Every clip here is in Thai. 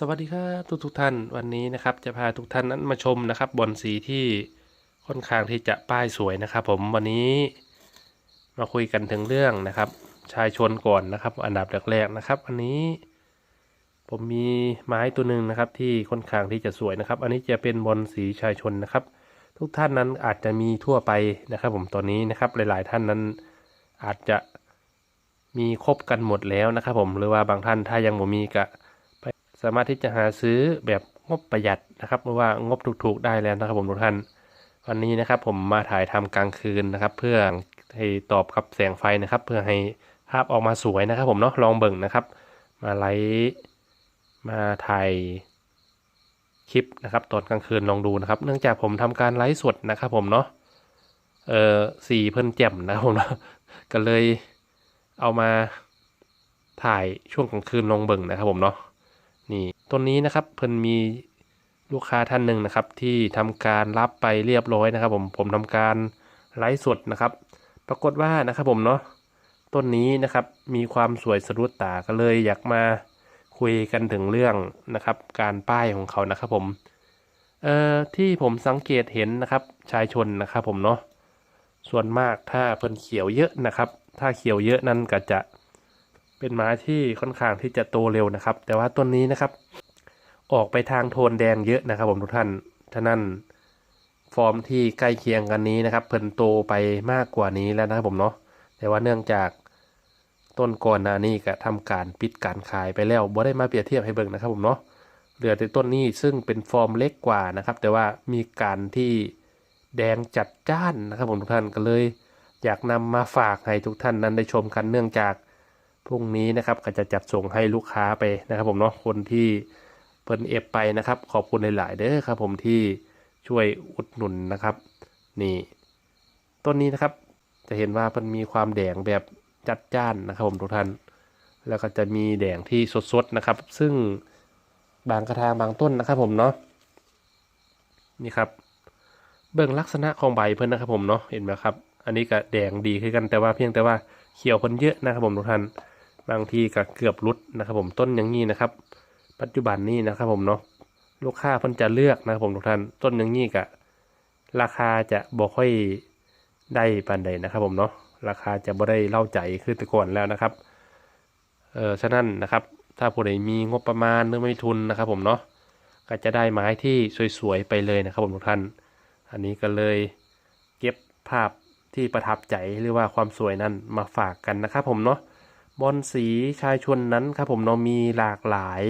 สวัสดีครับทุกทุกท่านวันนี้นะครับ จะพาทุกท่านนั้นมาชมนะครับบอลสีที่ค่อนข้างที่จะป้ายสวยนะครับ ผมวันนี้มาคุยกันถึงเรื่องนะครับ ชายชนก่อนนะครับ อันดับแรกๆนะครับอันนี้ผมมีไม้ตัวหนึ่งนะครับ ที่ค่อนข้างที่จะสวยนะครับ อันนี้จะเป็นบอลสีชายชนนะครับ ทุกท่านนั้นอาจจะมีทั่วไปนะครับ ผมตอนนี้นะครับ หลายๆ ท่านนั้นอาจจะมีครบกันหมดแล้วนะครับ ผมหรือว่าบางท่านถ้ายังบ่มีก็ สามารถที่จะหาซื้อแบบงบประหยัดนะครับหรือว่างบถูกๆได้แล้วนะครับผมทุกท่าน วันนี้นะครับผมมาถ่ายทำกลางคืนนะครับ เพื่อให้ตอบกับแสงไฟนะครับ เพื่อให้ภาพออกมาสวยนะครับ ผมเนาะลองเบิ่งนะครับ มาไลฟ์มาถ่ายคลิปนะครับตอนกลางคืนลองดูนะครับ เนื่องจากผมทำการไลฟ์สดนะครับ ผมเนาะเออสีเพิ่นแจ่มนะครับผมเนาะก็เลยเอามาถ่ายช่วงกลางคืนลองเบิ่งนะครับผมเนาะ นี่ต้นนี้นะครับเพิ่นมีลูกค้าท่านหนึ่งนะครับ ที่ทำการรับไปเรียบร้อยนะครับ ผมผมทำการไลฟ์สดนะครับ ปรากฏว่านะครับผมเนาะต้นนี้นะครับมีความสวยสะดุดตาก็เลยอยากมาคุยกันถึงเรื่องนะครับ การป้ายของเขานะครับผมเอ่อที่ผมสังเกตเห็นนะครับ ชายชนนะครับผมเนาะส่วนมากถ้าเพิ่นเขียวเยอะนะครับ ถ้าเขียวเยอะนั่นก็จะ เป็นไม้ที่ค่อนข้างที่จะโตเร็วนะครับ แต่ว่าต้นนี้นะครับ ออกไปทางโทนแดงเยอะนะครับ ผมทุกท่านฉะนั้นฟอร์มที่ใกล้เคียงกันนี้นะครับ เพิ่นโตไปมากกว่านี้แล้วนะครับผมเนาะแต่ว่าเนื่องจากต้นก่อนหน้านี้ก็ทำการปิดการขายไปแล้วบ่ได้มาเปรียบเทียบให้เบิ่งนะครับผมเนาะเหลือแต่ต้นนี้ซึ่งเป็นฟอร์มเล็กกว่านะครับ แต่ว่ามีการที่แดงจัดจ้านนะครับผมทุกท่านก็เลย อยากนำมาฝากให้ทุกท่านนั้นได้ชมกันเนื่องจาก พรุ่งนี้นะครับก็จะจัดส่งให้ลูกค้าไปนะครับผมเนาะคนที่เพิ่นเอฟไปนะครับ ขอบคุณหลาย ๆ เด้อครับ ผมที่ช่วยอุดหนุนนะครับ นี่ ต้นนี้นะครับ จะเห็นว่ามันมีความแดงแบบจัดจ้านนะครับ ผมทุกท่าน แล้วก็จะมีแดงที่สดๆนะครับ ซึ่งบางกระทางบางต้นนะครับ ผมเนาะนี่ครับ เบิ่งลักษณะของใบเพิ่นนะครับ ผมเนาะเห็นไหมครับ อันนี้ก็แดงดีขึ้นกันแต่ว่าเพียงแต่ว่าเขียวเพิ่นเยอะนะครับ ผมทุกท่าน บางทีก็เกือบรุดนะครับผมต้นอย่างนี้นะครับ ปัจจุบันนี้นะครับผมเนาะลูกค้าเพิ่นจะเลือกนะครับผมทุกท่านต้นอย่างนี้ก็ราคาจะบ่ค่อยได้ปานใดนะครับผมเนาะราคาจะบ่ได้เล่าใจคือแต่ก่อนแล้วนะครับเออฉะนั้นนะครับ ถ้าผู้ใดมีงบประมาณหรือไม่ทุนนะครับผมเนาะก็จะได้ไม้ที่สวยๆไปเลยนะครับผมทุกท่าน อันนี้ก็เลยเก็บภาพที่ประทับใจหรือว่าความสวยนั้นมาฝากกันนะครับผมเนาะ บอลสีชายชนนั้นครับผมเนามีหลากหลาย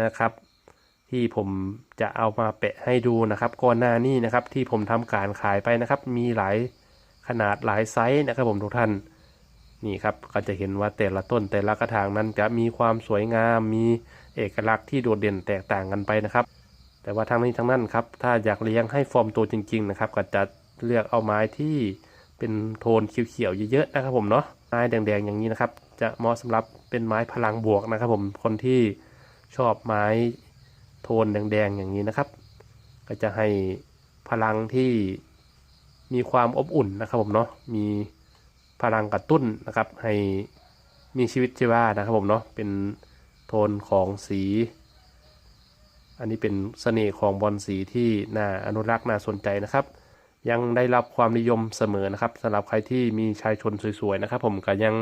นะครับ ที่ผมจะเอามาแปะให้ดูนะครับก่อนหน้านี้นะครับที่ผมทำการขายไปนะครับ มีหลายขนาดหลายไซส์นะครับผมทุกท่านนี่ครับก็จะเห็นว่าแต่ละต้นแต่ละกระถางนั้นจะมีความสวยงาม มีเอกลักษณ์ที่โดดเด่นแตกต่างกันไปนะครับ แต่ว่าทั้งนี้ทั้งนั้นครับ ถ้าอยากเลี้ยงให้ฟอร์มตัวจริง ๆ นะครับ ก็จะเลือกเอาไม้ที่เป็นโทนเขียวๆเยอะๆนะครับผมเนาะไม้แดงๆอย่างนี้นะครับ จะเหมาะสำหรับเป็นไม้พลังบวกนะครับผมคนที่ชอบไม้โทนแดงๆอย่างนี้นะครับ ก็จะให้พลังที่มีความอบอุ่นนะครับผมเนาะมีพลังกระตุ้นนะครับ ให้มีชีวิตชีวานะครับผมเนาะเป็นโทนของสี อันนี้เป็นเสน่ห์ของบอลสีที่น่าอนุรักษ์น่าสนใจนะครับ ยังได้รับความนิยมเสมอนะครับสำหรับใครที่มีชายชนสวยๆนะครับ ผมก็ยัง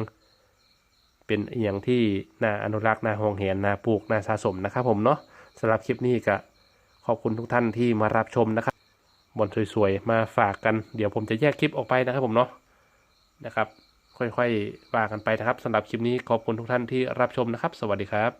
เป็นเอีย่างที่น่าอนุรักษ์น่าห่วงเหนน่าปลูกน่าสะสมนะครับผมเนาะสำหรับคลิปนี้ก็ขอบคุณทุกท่านที่มารับชมนะครับบอลสวยๆ มาฝากกันเดี๋ยวผมจะแยกคลิปออกไปนะครับผมเนาะนะครับ ค่อยๆว่ากันไปนะครับสำหรับคลิปนี้ขอบคุณทุกท่านที่รับชมนะครับ สวัสดีครับ